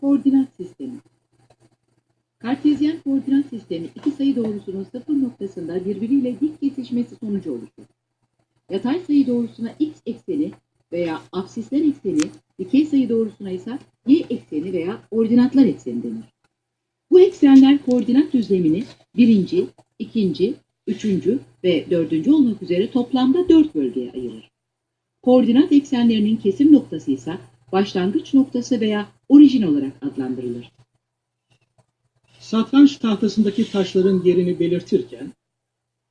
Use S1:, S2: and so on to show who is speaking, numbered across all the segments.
S1: Koordinat sistemi. Kartezyen koordinat sistemi iki sayı doğrusunun sıfır noktasında birbiriyle dik kesişmesi sonucu oluşur. Yatay sayı doğrusuna x ekseni veya absisler ekseni, dikey sayı doğrusuna ise y ekseni veya ordinatlar ekseni denir. Bu eksenler koordinat düzlemini birinci, ikinci, üçüncü ve dördüncü olmak üzere toplamda dört bölgeye ayırır. Koordinat eksenlerinin kesim noktası ise başlangıç noktası veya orijin olarak adlandırılır.
S2: Satranç tahtasındaki taşların yerini belirtirken,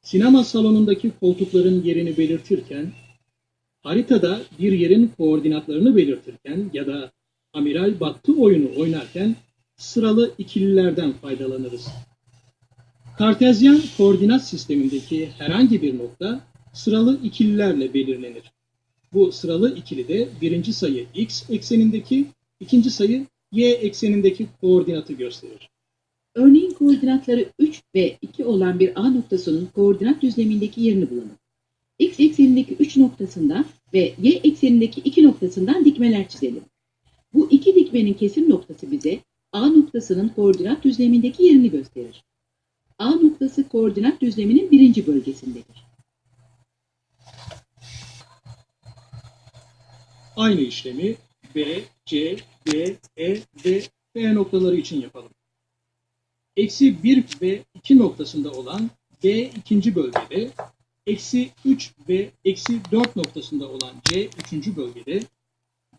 S2: sinema salonundaki koltukların yerini belirtirken, haritada bir yerin koordinatlarını belirtirken ya da amiral battı oyunu oynarken sıralı ikililerden faydalanırız. Kartezyen koordinat sistemindeki herhangi bir nokta sıralı ikililerle belirlenir. Bu sıralı ikili de birinci sayı x eksenindeki, ikinci sayı y eksenindeki koordinatı gösterir.
S1: Örneğin koordinatları 3 ve 2 olan bir A noktasının koordinat düzlemindeki yerini bulalım. X eksenindeki 3 noktasından ve Y eksenindeki 2 noktasından dikmeler çizelim. Bu iki dikmenin kesim noktası bize A noktasının koordinat düzlemindeki yerini gösterir. A noktası koordinat düzleminin birinci bölgesindedir.
S2: Aynı işlemi B, C, D, E ve F noktaları için yapalım. Eksi 1 ve 2 noktasında olan D ikinci bölgede, eksi 3 ve eksi 4 noktasında olan C üçüncü bölgede,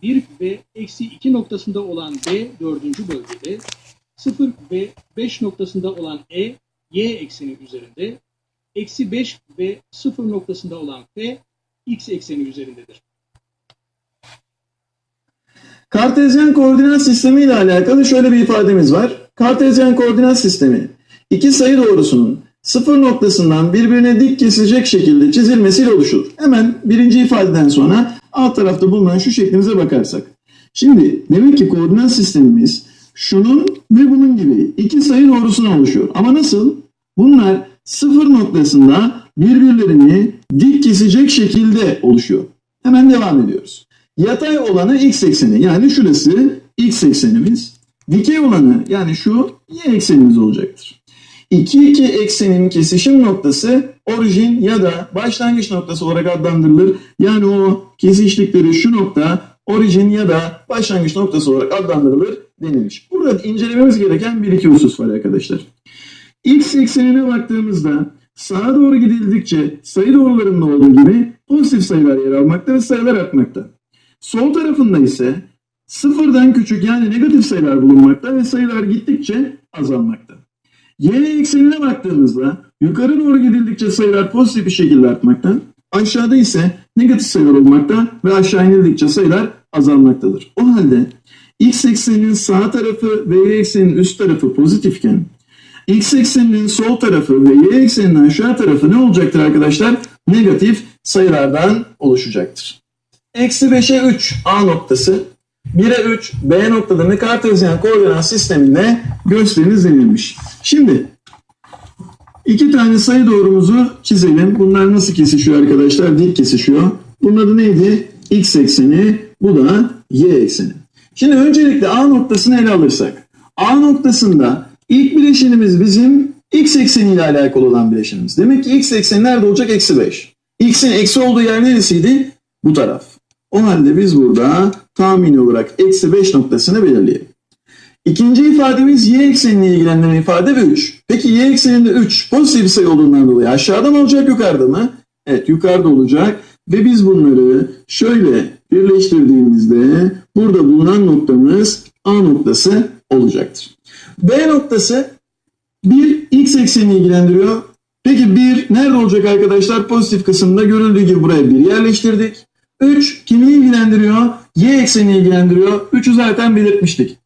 S2: 1 ve eksi 2 noktasında olan D dördüncü bölgede, 0 ve 5 noktasında olan E, Y ekseni üzerinde, eksi 5 ve 0 noktasında olan F, X ekseni üzerindedir.
S3: Kartezyen koordinat sistemi ile alakalı şöyle bir ifademiz var. Kartezyen koordinat sistemi iki sayı doğrusunun sıfır noktasından birbirine dik kesilecek şekilde çizilmesiyle oluşur. Hemen birinci ifadeden sonra alt tarafta bulunan şu şeklimize bakarsak. Şimdi demek ki koordinat sistemimiz şunun ve bunun gibi iki sayı doğrusundan oluşuyor. Ama nasıl? Bunlar sıfır noktasında birbirlerini dik kesecek şekilde oluşuyor. Hemen devam ediyoruz. Yatay olanı x ekseni yani şurası x eksenimiz. Dikey olanı yani şu y eksenimiz olacaktır. İki iki eksenin kesişim noktası orijin ya da başlangıç noktası olarak adlandırılır. Yani o kesiştikleri şu nokta orijin ya da başlangıç noktası olarak adlandırılır denilmiş. Burada incelememiz gereken bir iki husus var arkadaşlar. X eksenine baktığımızda sağa doğru gidildikçe sayı doğrularında olduğu gibi pozitif sayılar yer almakta ve sayılar artmakta. Sol tarafında ise sıfırdan küçük yani negatif sayılar bulunmakta ve sayılar gittikçe azalmakta. Y eksenine baktığımızda yukarı doğru gidildikçe sayılar pozitif bir şekilde artmakta, aşağıda ise negatif sayılar olmakta ve aşağı inildikçe sayılar azalmaktadır. O halde x ekseninin sağ tarafı ve y ekseninin üst tarafı pozitifken x ekseninin sol tarafı ve y ekseninin aşağı tarafı ne olacaktır arkadaşlar? Negatif sayılardan oluşacaktır. Eksi 5'e 3 A noktası, 1'e 3 B noktalarını kartezyen koordinat sisteminde gösteriniz denilmiş. Şimdi iki tane sayı doğrumuzu çizelim. Bunlar nasıl kesişiyor arkadaşlar? Dik kesişiyor. Bunun adı neydi? X ekseni, bu da Y ekseni. Şimdi öncelikle A noktasını ele alırsak. A noktasında ilk bileşenimiz bizim X ekseniyle alakalı olan bileşenimiz. Demek ki X ekseni nerede olacak? Eksi 5. X'in eksi olduğu yer neresiydi? Bu taraf. O halde biz burada tahmini olarak eksi 5 noktasını belirleyelim. İkinci ifademiz y eksenini ilgilendiren ifade ve 3. Peki y ekseninde 3 pozitif bir sayı olduğundan dolayı aşağıda mı olacak yukarıda mı? Evet yukarıda olacak ve biz bunları şöyle birleştirdiğimizde burada bulunan noktamız A noktası olacaktır. B noktası 1 x eksenini ilgilendiriyor. Peki 1 nerede olacak arkadaşlar? Pozitif kısımda görüldüğü gibi buraya 1 yerleştirdik. 3 kimi ilgilendiriyor? Y eksenini ilgilendiriyor. 3'ü zaten belirtmiştik.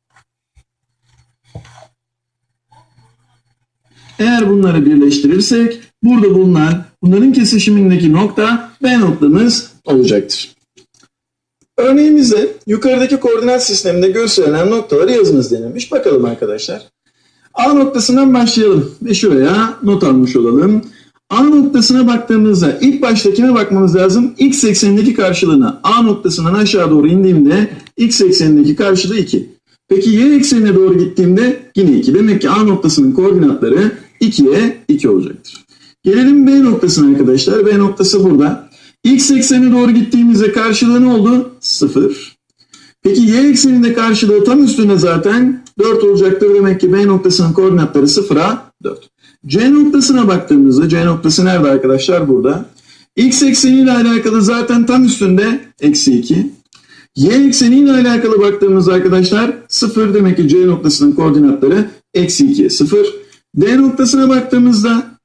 S3: Eğer bunları birleştirirsek burada bulunan bunların kesişimindeki nokta B noktamız olacaktır. Örneğimizde yukarıdaki koordinat sisteminde gösterilen noktaları yazınız denilmiş. Bakalım arkadaşlar. A noktasından başlayalım ve şuraya not almış olalım. A noktasına baktığımızda ilk başta kime bakmamız lazım? X eksenindeki karşılığına. A noktasından aşağı doğru indiğimde X eksenindeki karşılığı 2. Peki y eksenine doğru gittiğimde yine 2. Demek ki A noktasının koordinatları 2'ye 2 olacaktır. Gelelim B noktasına arkadaşlar. B noktası burada. X eksenine doğru gittiğimizde karşılığı ne oldu? 0. Peki y ekseninde karşılığı tam üstünde zaten 4 olacaktır. Demek ki B noktasının koordinatları 0'a 4. C noktasına baktığımızda C noktası nerede arkadaşlar? Burada. X ekseniyle alakalı zaten tam üstünde eksi 2. Y ekseniyle alakalı baktığımızda arkadaşlar 0 demek ki C noktasının koordinatları eksi 2'ye 0. D noktasına baktığımızda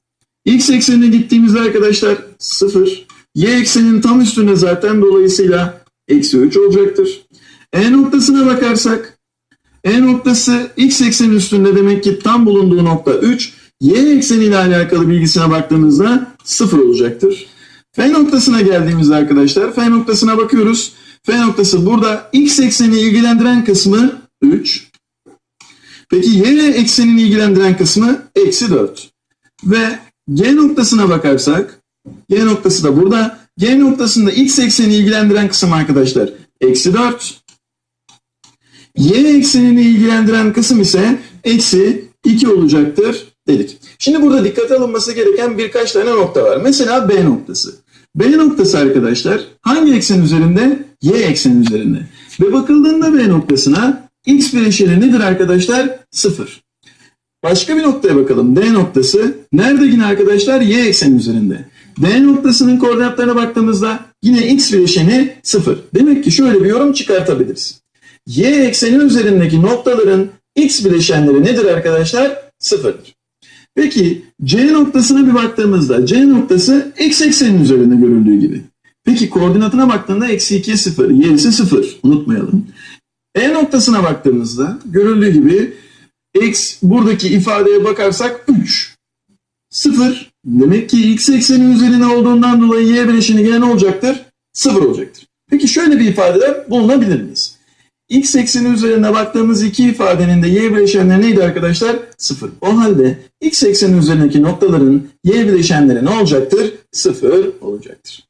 S3: X eksenine gittiğimizde arkadaşlar 0. Y eksenin tam üstünde zaten dolayısıyla eksi 3 olacaktır. E noktasına bakarsak E noktası X eksenin üstünde demek ki tam bulunduğu nokta 3. Y ekseniyle alakalı bilgisine baktığımızda 0 olacaktır. F noktasına geldiğimizde arkadaşlar F noktasına bakıyoruz. F noktası burada X ekseni ilgilendiren kısmı 3. Peki Y eksenini ilgilendiren kısmı eksi 4. Ve G noktasına bakarsak G noktası da burada. G noktasında X ekseni ilgilendiren kısım arkadaşlar eksi 4. Y eksenini ilgilendiren kısım ise eksi 2 olacaktır dedik. Şimdi burada dikkate alınması gereken birkaç tane nokta var. Mesela B noktası. B noktası arkadaşlar hangi eksen üzerinde? Y eksen üzerinde. Ve bakıldığında B noktasına x bileşeni nedir arkadaşlar? 0. Başka bir noktaya bakalım. D noktası nerede yine arkadaşlar? Y eksen üzerinde. D noktasının koordinatlarına baktığımızda yine x bileşeni 0. Demek ki şöyle bir yorum çıkartabiliriz. Y ekseni üzerindeki noktaların x bileşenleri nedir arkadaşlar? Sıfırdır. Peki C noktasına bir baktığımızda C noktası x eksenin üzerinde görüldüğü gibi. Peki koordinatına baktığında eksi 2 0, y'si 0 unutmayalım. E noktasına baktığımızda görüldüğü gibi x buradaki ifadeye bakarsak 3. 0 demek ki x eksenin üzerinde olduğundan dolayı y bileşeni gene ne olacaktır? 0 olacaktır. Peki şöyle bir ifadede bulunabilir miyiz? X ekseni üzerinde baktığımız iki ifadenin de y bileşenleri neydi arkadaşlar? 0. O halde x ekseni üzerindeki noktaların y bileşenleri ne olacaktır? 0 olacaktır.